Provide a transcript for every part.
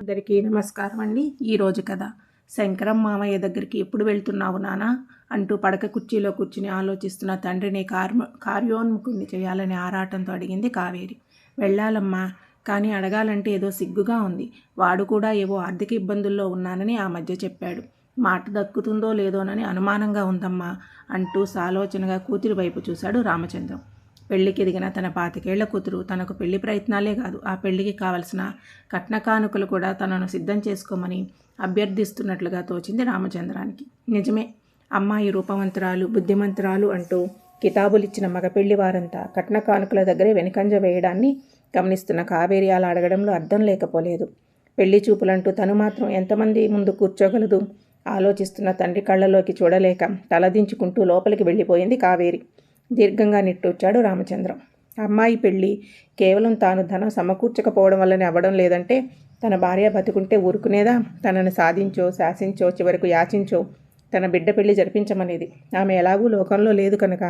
అందరికీ నమస్కారం అండి. ఈరోజు కథ. శంకరం మామయ్య దగ్గరికి ఎప్పుడు వెళ్తున్నావు నానా? అంటూ పడక కుర్చీలో కూర్చుని ఆలోచిస్తున్న తండ్రిని కార్మ కార్యోన్ముఖుణ్ణి చేయాలని ఆరాటంతో అడిగింది కావేరి. వెళ్ళాలమ్మా కానీ అడగాలంటే ఏదో సిగ్గుగా ఉంది. వాడు కూడా ఏవో ఆర్థిక ఇబ్బందుల్లో ఉన్నానని ఆ మధ్య చెప్పాడు. మాట దక్కుతుందో లేదోనని అనుమానంగా ఉందమ్మా అంటూ సాలోచనగా కూతురి వైపు చూశాడు రామచంద్రం. పెళ్ళికి ఎదిగిన తన పాతికేళ్ళ కూతురు తనకు పెళ్ళి ప్రయత్నాలే కాదు ఆ పెళ్ళికి కావలసిన కట్న కానుకలు కూడా తనను సిద్ధం చేసుకోమని అభ్యర్థిస్తున్నట్లుగా తోచింది రామచంద్రానికి. నిజమే అమ్మాయి రూపవంతురాలు బుద్ధిమంతురాలు అంటూ కితాబులిచ్చిన మగపెళ్ళి వారంతా కట్న కానుకల దగ్గరే వెనుకంజ వేయడాన్ని గమనిస్తున్న కావేరి అలా అడగడంలో అర్థం లేకపోలేదు. పెళ్ళి చూపులంటూ తను మాత్రం ఎంతమంది ముందు కూర్చోగలదు? ఆలోచిస్తున్న తండ్రి కళ్ళలోకి చూడలేక తలదించుకుంటూ లోపలికి వెళ్ళిపోయింది కావేరి. దీర్ఘంగా నిట్టూర్చాడు రామచంద్రం. అమ్మాయి పెళ్ళి కేవలం తాను ధనం సమకూర్చకపోవడం వల్లనే అవ్వడం లేదంటే తన భార్య బతుకుంటే ఊరుకునేదా? తనను సాధించో శాసించో చివరకు యాచించో తన బిడ్డ పెళ్ళి జరిపించమనేది. ఆమె ఎలాగూ లోకంలో లేదు కనుక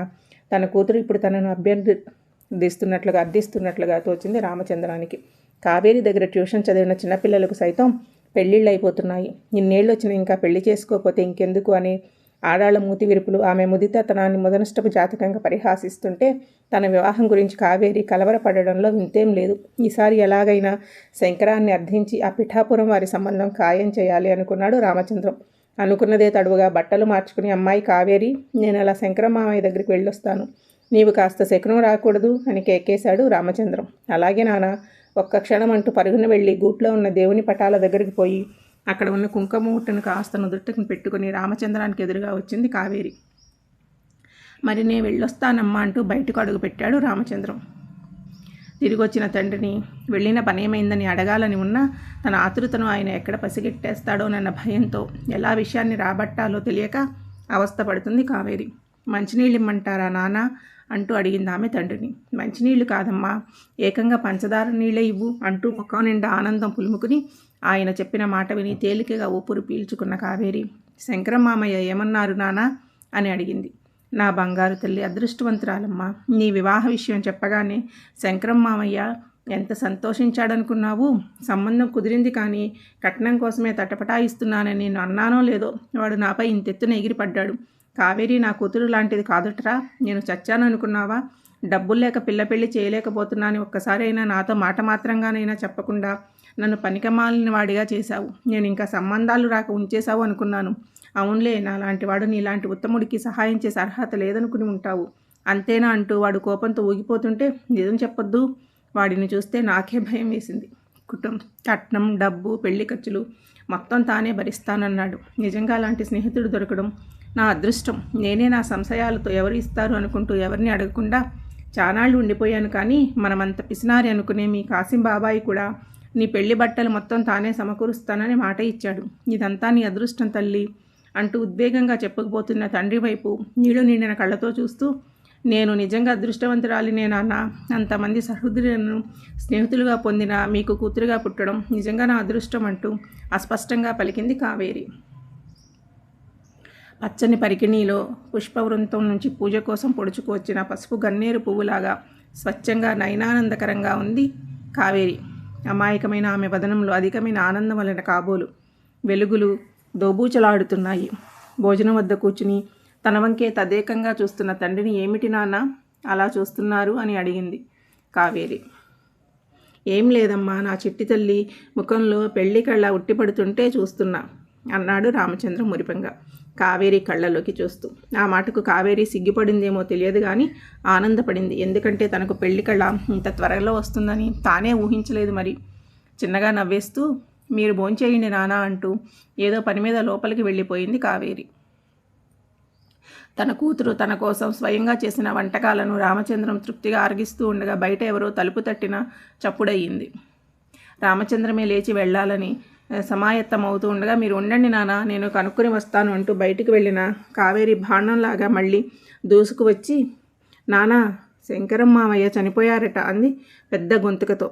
తన కూతురు ఇప్పుడు తనను అభ్యర్థిస్తున్నట్లుగా అర్థిస్తున్నట్లుగా తోచింది రామచంద్రానికి. కావేరి దగ్గర ట్యూషన్ చదివిన చిన్నపిల్లలకు సైతం పెళ్ళిళ్ళు అయిపోతున్నాయి ఇన్నేళ్ళు వచ్చిన ఇంకా పెళ్ళి చేసుకోకపోతే ఇంకెందుకు అని ఆడాళ్ళ మూతి విరుపులు ఆమె ముదితతనాన్ని ముదనష్టపు జాతకంగా పరిహాసిస్తుంటే తన వివాహం గురించి కావేరి కలవరపడడంలో వింతేం లేదు. ఈసారి ఎలాగైనా శంకరాన్ని అర్థించి ఆ పిఠాపురం వారి సంబంధం ఖాయం చేయాలి అనుకున్నాడు రామచంద్రం. అనుకున్నదే తడువుగా బట్టలు మార్చుకుని అమ్మాయి కావేరి నేను అలా శంకరం మామయ్య దగ్గరికి వెళ్ళొస్తాను. నీవు కాస్త శకునం రాకూడదు అని కేకేశాడు రామచంద్రం. అలాగే నాన్న ఒక్క క్షణం అంటూ పరుగున వెళ్ళి గూట్లో ఉన్న దేవుని పటాల దగ్గరికి పోయి అక్కడ ఉన్న కుంకుమ కాస్త నుదుట్టుకుని పెట్టుకుని రామచంద్రానికి ఎదురుగా వచ్చింది కావేరి. మరి నేను వెళ్ళొస్తానమ్మా అంటూ బయటకు అడుగుపెట్టాడు రామచంద్రం. తిరిగి వచ్చిన తండ్రిని వెళ్ళిన పనేమైందని అడగాలని ఉన్నా తన ఆతృతను ఆయన ఎక్కడ పసిగెట్టేస్తాడోనన్న భయంతో ఎలా విషయాన్ని రాబట్టాలో తెలియక అవస్థపడుతుంది కావేరి. మంచినీళ్ళు ఇమ్మంటారా నానా అంటూ అడిగింది ఆమె తండ్రిని. మంచినీళ్ళు కాదమ్మా ఏకంగా పంచదార నీళ్ళే ఇవ్వు అంటూ ముఖం నిండా ఆనందం పులుముకుని ఆయన చెప్పిన మాట విని తేలికగా ఊపిరి పీల్చుకున్న కావేరి శంకరం మామయ్య ఏమన్నారు నానా? అని అడిగింది. నా బంగారు తల్లి అదృష్టవంతురాలమ్మ నీ వివాహ విషయం చెప్పగానే శంకరం మామయ్య ఎంత సంతోషించాడనుకున్నావు? సంబంధం కుదిరింది కానీ కట్నం కోసమే తటపటాయిస్తున్నానని నేను అన్నానో లేదో వాడు నాపై ఇంతెత్తున ఎగిరిపడ్డాడు. కావేరి నా కూతురు లాంటిది కాదుట్రా? నేను చచ్చాను అనుకున్నావా డబ్బులు లేక పిల్ల పెళ్ళి చేయలేకపోతున్నాను ఒక్కసారైనా నాతో మాట మాత్రంగానైనా చెప్పకుండా నన్ను పనికమాలిన వాడిగా చేశావు. నేను ఇంకా సంబంధాలు రాక ఉంచేశావు అనుకున్నాను. అవునులే నాలాంటి వాడు నీలాంటి ఉత్తముడికి సహాయం చేసే అర్హత లేదనుకుని ఉంటావు. అంతేనా అంటూ వాడు కోపంతో ఊగిపోతుంటే నిజం చెప్పొద్దు. వాడిని చూస్తే నాకే భయం వేసింది. కుటుంబం కట్నం డబ్బు పెళ్ళి ఖర్చులు మొత్తం తానే భరిస్తానన్నాడు. నిజంగా అలాంటి స్నేహితుడు దొరకడం నా అదృష్టం. నేనే నా సంశయాలతో ఎవరు ఇస్తారు అనుకుంటూ ఎవరిని అడగకుండా చానాళ్ళు ఉండిపోయాను కానీ మనమంత పిసినారి అనుకునే మీ కాసిం బాబాయి కూడా నీ పెళ్ళి బట్టలు మొత్తం తానే సమకూరుస్తానని మాట ఇచ్చాడు. ఇదంతా నీ అదృష్టం తల్లి అంటూ ఉద్వేగంగా చెప్పకపోతున్న తండ్రి వైపు నీళ్ళు నిండిన కళ్ళతో చూస్తూ నేను నిజంగా అదృష్టవంతురాలినే నాన్న. అంతమంది సహృదయులను స్నేహితులుగా పొందిన మీకు కూతురుగా పుట్టడం నిజంగా నా అదృష్టం అంటూ అస్పష్టంగా పలికింది కావేరి. పచ్చని పరికిణీలో పుష్పవృంతం నుంచి పూజ కోసం పొడుచుకు వచ్చిన పసుపు గన్నేరు పువ్వులాగా స్వచ్ఛంగా నయనానందకరంగా ఉంది కావేరి. అమాయకమైన ఆమె వదనంలో అధికమైన ఆనందం వలన కాబోలు వెలుగులు దోబూచలాడుతున్నాయి. భోజనం వద్ద కూర్చుని తన వంకే తదేకంగా చూస్తున్న తండ్రిని ఏమిటి నాన్న అలా చూస్తున్నారు అని అడిగింది కావేరి. ఏం లేదమ్మా నా చిట్టి తల్లి ముఖంలో పెళ్ళి కళ్ళ ఉట్టిపడుతుంటే చూస్తున్నా అన్నాడు రామచంద్ర మురిపంగా. కావేరి కళ్ళలోకి చూస్తూ. ఆ మాటకు కావేరి సిగ్గుపడిందేమో తెలియదు కానీ ఆనందపడింది. ఎందుకంటే తనకు పెళ్ళి కళ్ళ ఇంత త్వరలో వస్తుందని తానే ఊహించలేదు మరి. చిన్నగా నవ్వేస్తూ మీరు భోంచేయండి నానా అంటూ ఏదో పని మీద లోపలికి వెళ్ళిపోయింది కావేరి. తన కూతురు తన కోసం స్వయంగా చేసిన వంటకాలను రామచంద్రం తృప్తిగా ఆరగిస్తూ ఉండగా బయట ఎవరో తలుపు తట్టిన చప్పుడయ్యింది రామచంద్రమే లేచి వెళ్ళాలని సమాయత్తం అవుతూ ఉండగా మీరు ఉండండి నాన్న నేను కనుక్కొని వస్తాను అంటూ బయటికి వెళ్ళిన కావేరి బాణంలాగా మళ్ళీ దూసుకు వచ్చి నానా శంకరం మామయ్య చనిపోయారట అంది పెద్ద గొంతుకతో.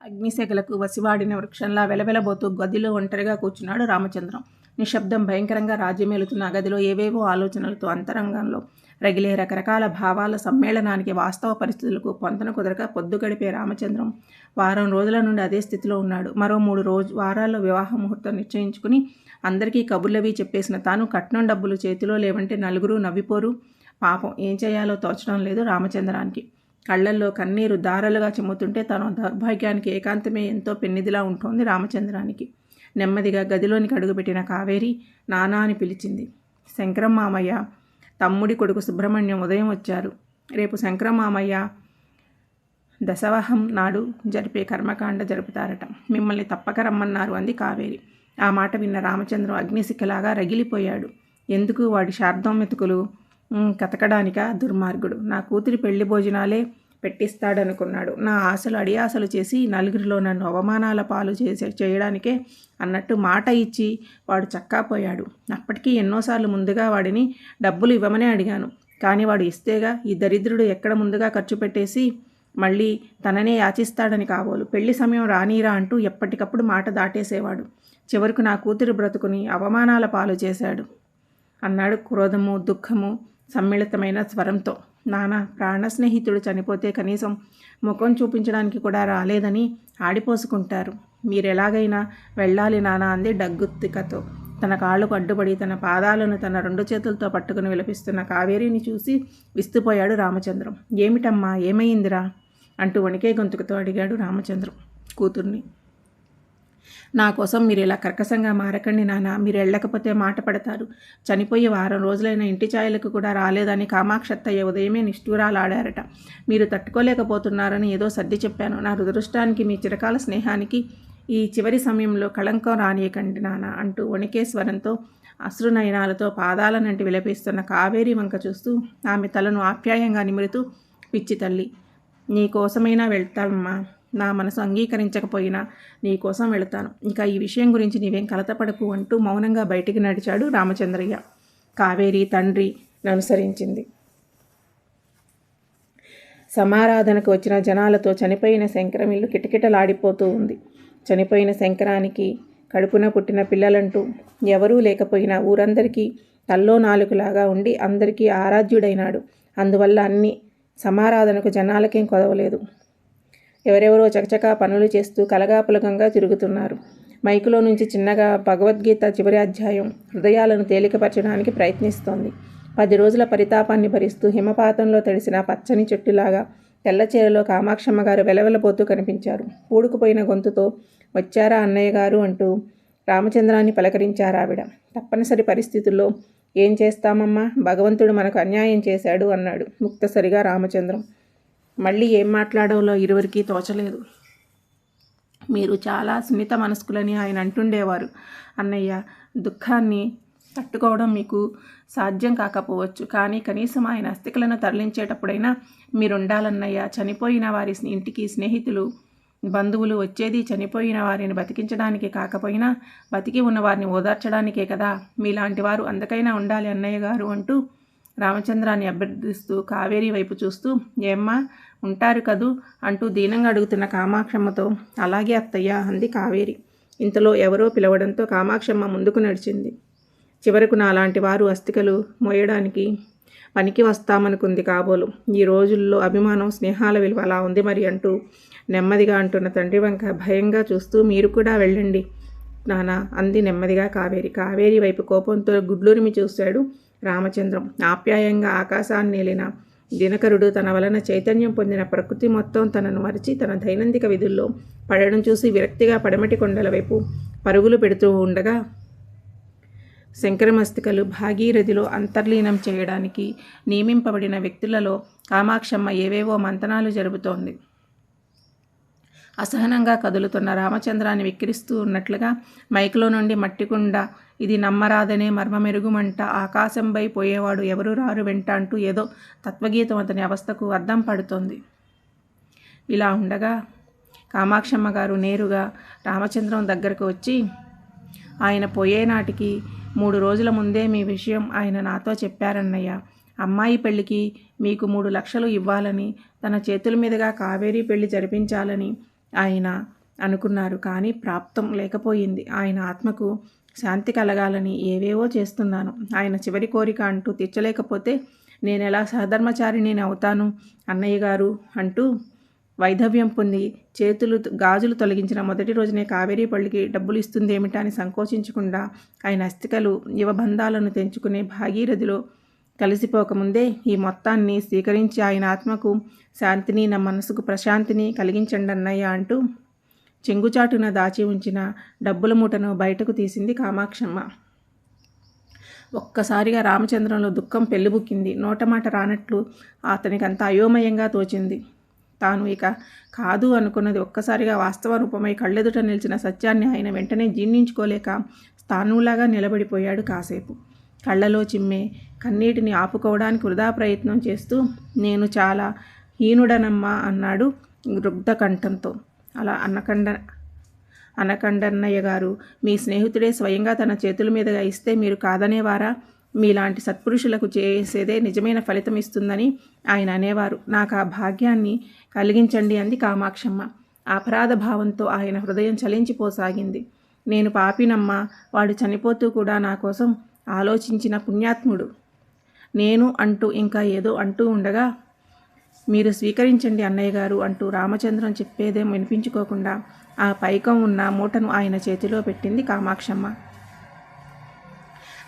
అగ్నిశకలకు వసివాడిన వృక్షంలా వెలవెలబోతూ గదిలో ఒంటరిగా కూర్చున్నాడు రామచంద్రం. నిశ్శబ్దం భయంకరంగా రాజ్యమేలుతున్న గదిలో ఏవేవో ఆలోచనలతో అంతరంగంలో రగిలే రకరకాల భావాల సమ్మేళనానికి వాస్తవ పరిస్థితులకు పొంతన కుదరక పొద్దు గడిపే రామచంద్రం వారం రోజుల నుండి అదే స్థితిలో ఉన్నాడు. మరో మూడు రోజు వారాల్లో వివాహ ముహూర్తం నిశ్చయించుకుని అందరికీ కబుర్లవి చెప్పేసిన తాను కట్నం డబ్బులు చేతిలో లేవంటే నలుగురు నవ్విపోరు. పాపం ఏం చేయాలో తోచడం లేదు రామచంద్రానికి. కళ్ళల్లో కన్నీరు దారలుగా చెమ్ముతుంటే తన దౌర్భాగ్యానికి ఏకాంతమే ఎంతో పెన్నిదిలా ఉంటోంది రామచంద్రానికి. నెమ్మదిగా గదిలోనికి అడుగుపెట్టిన కావేరి నానా అని పిలిచింది. శంకరం మామయ్య తమ్ముడి కొడుకు సుబ్రహ్మణ్యం ఉదయం వచ్చారు. రేపు శంకరమామయ్య దశవహం నాడు జరిపే కర్మకాండ జరుపుతారట. మిమ్మల్ని తప్పక రమ్మన్నారు అంది కావేరి. ఆ మాట విన్న రామచంద్రం అగ్నిశిఖలాగా రగిలిపోయాడు. ఎందుకు వాడి శార్థం మెతుకులు కతకడానిక? దుర్మార్గుడు. నా కూతురి పెళ్ళి భోజనాలే పెట్టిస్తాడనుకున్నాడు. నా ఆశలు అడియాసలు చేసి నలుగురిలో నన్ను అవమానాల పాలు చేసే చేయడానికే అన్నట్టు మాట ఇచ్చి వాడు చక్కాపోయాడు. అప్పటికీ ఎన్నోసార్లు ముందుగా వాడిని డబ్బులు ఇవ్వమనే అడిగాను. కానీ వాడు ఇస్తేగా ఈ దరిద్రుడు ఎక్కడ ముందుగా ఖర్చు పెట్టేసి మళ్ళీ తననే యాచిస్తాడని కాబోలు. పెళ్ళి సమయం రానీరా అంటూ ఎప్పటికప్పుడు మాట దాటేసేవాడు. చివరకు నా కూతురు బ్రతుకుని అవమానాల పాలు చేశాడు అన్నాడు క్రోధము దుఃఖము సమ్మిళితమైన స్వరంతో. నాన్న ప్రాణ స్నేహితుడు చనిపోతే కనీసం ముఖం చూపించడానికి కూడా రాలేదని ఆడిపోసుకుంటారు. మీరెలాగైనా వెళ్ళాలి నాన్న అంది డగ్గుత్తికతో. తన కాళ్ళకు అడ్డుపడి తన పాదాలను తన రెండు చేతులతో పట్టుకుని విలపిస్తున్న కావేరిని చూసి విస్తుపోయాడు రామచంద్రం. ఏమిటమ్మా ఏమైందిరా? అంటూ వణికే గొంతుకుతో అడిగాడు రామచంద్రం కూతుర్ని. నా కోసం మీరు ఇలా కర్కశంగా మారకండి నాన్న మీరు వెళ్ళకపోతే మాట పడతారు. చనిపోయి వారం రోజులైన ఇంటి ఛాయలకు కూడా రాలేదని కామాక్షత్తయ్య ఉదయమే నిష్ఠూరాలాడారట. మీరు తట్టుకోలేకపోతున్నారని ఏదో సర్ది చెప్పాను. నా దురదృష్టానికి మీ చిరకాల స్నేహానికి ఈ చివరి సమయంలో కళంకం రానియకండి నాన్న అంటూ వణికేశ్వరంతో అశ్రునయనాలతో పాదాలనంటి విలపిస్తున్న కావేరి వంక చూస్తూ ఆమె తలను ఆప్యాయంగా నిమురుతూ పిచ్చి తల్లి నీ కోసమైనా వెళ్తామమ్మా నా మనసు అంగీకరించకపోయినా నీ కోసం వెళతాను. ఇంకా ఈ విషయం గురించి నీవేం కలతపడకు అంటూ మౌనంగా బయటికి నడిచాడు రామచంద్రయ్య. కావేరి తండ్రి అనుసరించింది సమారాధనకు వచ్చిన జనాలతో చనిపోయిన శంకరం ఇల్లు కిటకిటలాడిపోతూ ఉంది. చనిపోయిన శంకరానికి కడుపున పుట్టిన పిల్లలంటూ ఎవరూ లేకపోయినా ఊరందరికీ తల్లో నాలుగులాగా ఉండి అందరికీ ఆరాధ్యుడైనాడు. అందువల్ల అన్ని సమారాధనకు జనాలకేం కొదవలేదు. ఎవరెవరో చకచకా పనులు చేస్తూ కలగాపులకంగా తిరుగుతున్నారు. మైకులో నుంచి చిన్నగా భగవద్గీత చివరి అధ్యాయం హృదయాలను తేలికపరచడానికి ప్రయత్నిస్తోంది. పది రోజుల పరితాపాన్ని భరిస్తూ హిమపాతంలో తడిసిన పచ్చని చెట్టులాగా తెల్లచీరలో కామాక్షమ్మ గారు వెలవెలబోతూ కనిపించారు. పూడుకుపోయిన గొంతుతో వచ్చారా అన్నయ్య గారు అంటూ రామచంద్రాన్ని పలకరించారావిడ తప్పనిసరి పరిస్థితుల్లో ఏం చేస్తామమ్మా? భగవంతుడు మనకు అన్యాయం చేశాడు అన్నాడు ముక్తసరిగా రామచంద్రం. మళ్ళీ ఏం మాట్లాడాలో ఇరువురికి తోచలేదు. మీరు చాలా సున్నిత మనస్కులని ఆయన అంటుండేవారు. అన్నయ్య దుఃఖాన్ని తట్టుకోవడం మీకు సాధ్యం కాకపోవచ్చు కానీ కనీసం ఆయన అస్థికలను తరలించేటప్పుడైనా మీరుండాలన్నయ్య. చనిపోయిన వారి ఇంటికి స్నేహితులు బంధువులు వచ్చేది చనిపోయిన వారిని బతికించడానికి కాకపోయినా బతికి ఉన్న వారిని ఓదార్చడానికే కదా. మీలాంటి వారు అందుకైనా ఉండాలి అన్నయ్య గారు అంటూ రామచంద్రాన్ని అభ్యర్థిస్తూ కావేరి వైపు చూస్తూ ఏమ్మా ఉంటారు కదూ అంటూ దీనంగా అడుగుతున్న కామాక్షమ్మతో అలాగే అత్తయ్య అంది కావేరి. ఇంతలో ఎవరో పిలవడంతో కామాక్షమ్మ ముందుకు నడిచింది. చివరకు నాలాంటి వారు అస్థికలు మోయడానికి పనికి వస్తామనుకుంది కాబోలు. ఈ రోజుల్లో అభిమానం స్నేహాల విలువ అలా ఉంది మరి అంటూ నెమ్మదిగా అంటున్న తండ్రి వంక భయంగా చూస్తూ మీరు కూడా వెళ్ళండి నానా అంది నెమ్మదిగా కావేరి. కావేరి వైపు కోపంతో గుడ్లూరిమి చూశాడు. రామచంద్రం. ఆప్యాయంగా ఆకాశాన్ని నేలిన దినకరుడు తన వలన చైతన్యం పొందిన ప్రకృతి మొత్తం తనను మరిచి తన దైనందిక విధుల్లో పడడం చూసి విరక్తిగా పడమటి కొండల వైపు పరుగులు పెడుతూ ఉండగా శంకరమస్తికలు భాగీరథిలో అంతర్లీనం చేయడానికి నియమింపబడిన వ్యక్తులలో కామాక్షమ్మ ఏవేవో మంతనాలు జరుపుతోంది. అసహనంగా కదులుతున్న రామచంద్రాన్ని విక్కిరిస్తూ ఉన్నట్లుగా మైకులో నుండి మట్టికుండ ఇది నమ్మరాదనే మర్మమెరుగుమంట ఆకాశంపై పోయేవాడు ఎవరు రారు వెంట అంటూ ఏదో తత్వగీతం అతని అవస్థకు అద్దం పడుతోంది. ఇలా ఉండగా కామాక్షమ్మ గారు నేరుగా రామచంద్రం దగ్గరకు వచ్చి ఆయన పోయేనాటికి మూడు రోజుల ముందే మీ విషయం ఆయన నాతో చెప్పారన్నయ్య. అమ్మాయి పెళ్ళికి మీకు మూడు లక్షలు ఇవ్వాలని తన చేతుల మీదుగా కావేరీ పెళ్ళి జరిపించాలని ఆయన అనుకున్నారు. కానీ ప్రాప్తం లేకపోయింది. ఆయన ఆత్మకు శాంతి కలగాలని ఏవేవో చేస్తున్నాను. ఆయన చివరి కోరిక అంటూ తీర్చలేకపోతే నేను ఎలా సహధర్మచారిని అవుతాను? అన్నయ్య గారు అంటూ వైధవ్యం పొంది చేతులు గాజులు తొలగించిన మొదటి రోజునే కావేరీ పళ్ళికి డబ్బులు ఇస్తుందేమిటా అని సంకోచించకుండా ఆయన అస్థికలు యువబంధాలను తెంచుకునే భాగీరథిలో కలిసిపోకముందే ఈ మొత్తాన్ని స్వీకరించి ఆయన ఆత్మకు శాంతిని నా మనసుకు ప్రశాంతిని కలిగించండి అన్నయ్య అంటూ చెంగుచాటున దాచి ఉంచిన డబ్బుల మూటను బయటకు తీసింది కామాక్షమ్మ. ఒక్కసారిగా రామచంద్రంలో దుఃఖం పెళ్ళిబుక్కింది. నోటమాట రానట్లు అతనికంతా అయోమయంగా తోచింది. తాను ఇక కాదు అనుకున్నది ఒక్కసారిగా వాస్తవ రూపమై కళ్ళెదుట నిలిచిన సత్యాన్ని ఆయన వెంటనే జీర్ణించుకోలేక స్థానులాగా నిలబడిపోయాడు కాసేపు. కళ్ళలో చిమ్మే కన్నీటిని ఆపుకోవడానికి వృధా ప్రయత్నం చేస్తూ నేను చాలా హీనుడనమ్మా అన్నాడు రుగ్ధ కంఠంతో అలా అన్నకండ అనకండన్నయ్య గారు మీ స్నేహితుడే స్వయంగా తన చేతుల మీదుగా ఇస్తే మీరు కాదనేవారా? మీలాంటి సత్పురుషులకు చేసేదే నిజమైన ఫలితం ఇస్తుందని ఆయన అనేవారు. నాకు ఆ భాగ్యాన్ని కలిగించండి అంది కామాక్షమ్మ. అపరాధ భావంతో ఆయన హృదయం చలించిపోసాగింది. నేను పాపినమ్మ వాడు చనిపోతూ కూడా నా కోసం ఆలోచించిన పుణ్యాత్ముడు. నేను అంటూ ఇంకా ఏదో అంటూ ఉండగా మీరు స్వీకరించండి అన్నయ్య గారు అంటూ రామచంద్రం చెప్పేదేం వినిపించుకోకుండా ఆ పైకం ఉన్న మూటను ఆయన చేతిలో పెట్టింది కామాక్షమ్మ.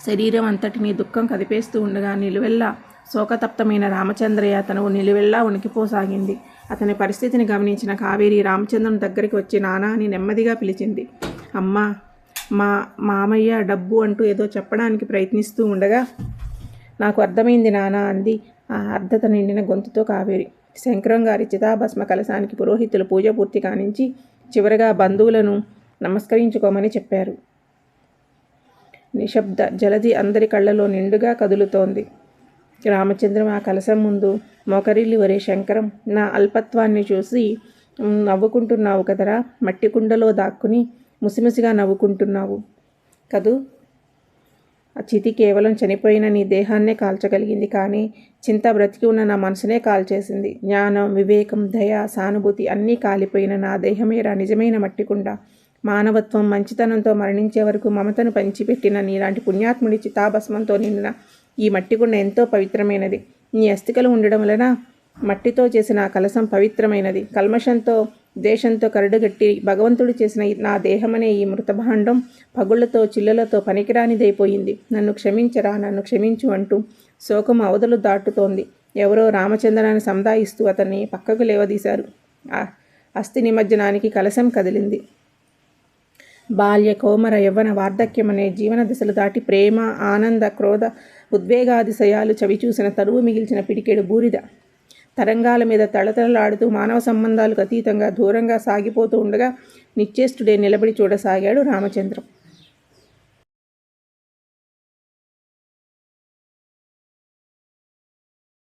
శరీరం అంతటిని దుఃఖం కదిపేస్తూ ఉండగా నిలువెల్లా శోకతప్తమైన రామచంద్రయ్య తను నిలువెల్లా ఉనికిపోసాగింది అతని పరిస్థితిని గమనించిన కావేరి రామచంద్రం దగ్గరికి వచ్చి నానా అని నెమ్మదిగా పిలిచింది. అమ్మా మా మామయ్య డబ్బు అంటూ ఏదో చెప్పడానికి ప్రయత్నిస్తూ ఉండగా నాకు అర్థమైంది నానా అంది. ఆ అర్ధత నిండిన గొంతుతో కావేరి. శంకరం గారి చితాభస్మ కలశానికి పురోహితులు పూజ పూర్తి కానించి చివరగా బంధువులను నమస్కరించుకోమని చెప్పారు. నిశ్శబ్ద జలది అందరి కళ్ళలో నిండుగా కదులుతోంది. రామచంద్రం ఆ కలశం ముందు మోకరిల్లి వరే శంకరం నా అల్పత్వాన్ని చూసి నవ్వుకుంటున్నావు కదరా? మట్టి కుండలో దాక్కుని ముసిముసిగా నవ్వుకుంటున్నావు. కదూ ఆ చితి కేవలం చనిపోయిన నీ దేహాన్నే కాల్చగలిగింది కానీ చింత బ్రతికి ఉన్న నా మనసునే కాల్చేసింది. జ్ఞానం వివేకం దయ సానుభూతి అన్నీ కాలిపోయిన నా దేహమేరా నిజమైన మట్టికుండ. మానవత్వం మంచితనంతో మరణించే వరకు మమతను పంచిపెట్టిన నీలాంటి పుణ్యాత్ముడి చితాభస్మంతో నిండిన ఈ మట్టికుండ ఎంతో పవిత్రమైనది. నీ అస్థికలు ఉండడం వలన మట్టితో చేసిన కలసం పవిత్రమైనది. కల్మషంతో దేశంతో కరడుగట్టి భగవంతుడు చేసిన నా దేహమనే ఈ మృతభాండం పగుళ్ళతో చిల్లలతో పనికిరానిదైపోయింది. నన్ను క్షమించరా నన్ను క్షమించు అంటూ శోకం అవధులు దాటుతోంది. ఎవరో రామచంద్రాన్ని సందాయిస్తూ అతన్ని పక్కకు లేవదీశారు. అస్థి నిమజ్జనానికి కలశం కదిలింది. బాల్య కోమర యవ్వన వార్ధక్యం అనే జీవన దశలు దాటి ప్రేమ ఆనంద క్రోధ ఉద్వేగాదిశయాలు చవిచూసిన తరువు మిగిల్చిన పిడికెడు బూరిద. తరంగాల మీద తళతళలాడుతూ మానవ సంబంధాలకు అతీతంగా దూరంగా సాగిపోతూ ఉండగా నిశ్చేష్టుడే నిలబడి చూడసాగాడు రామచంద్రం.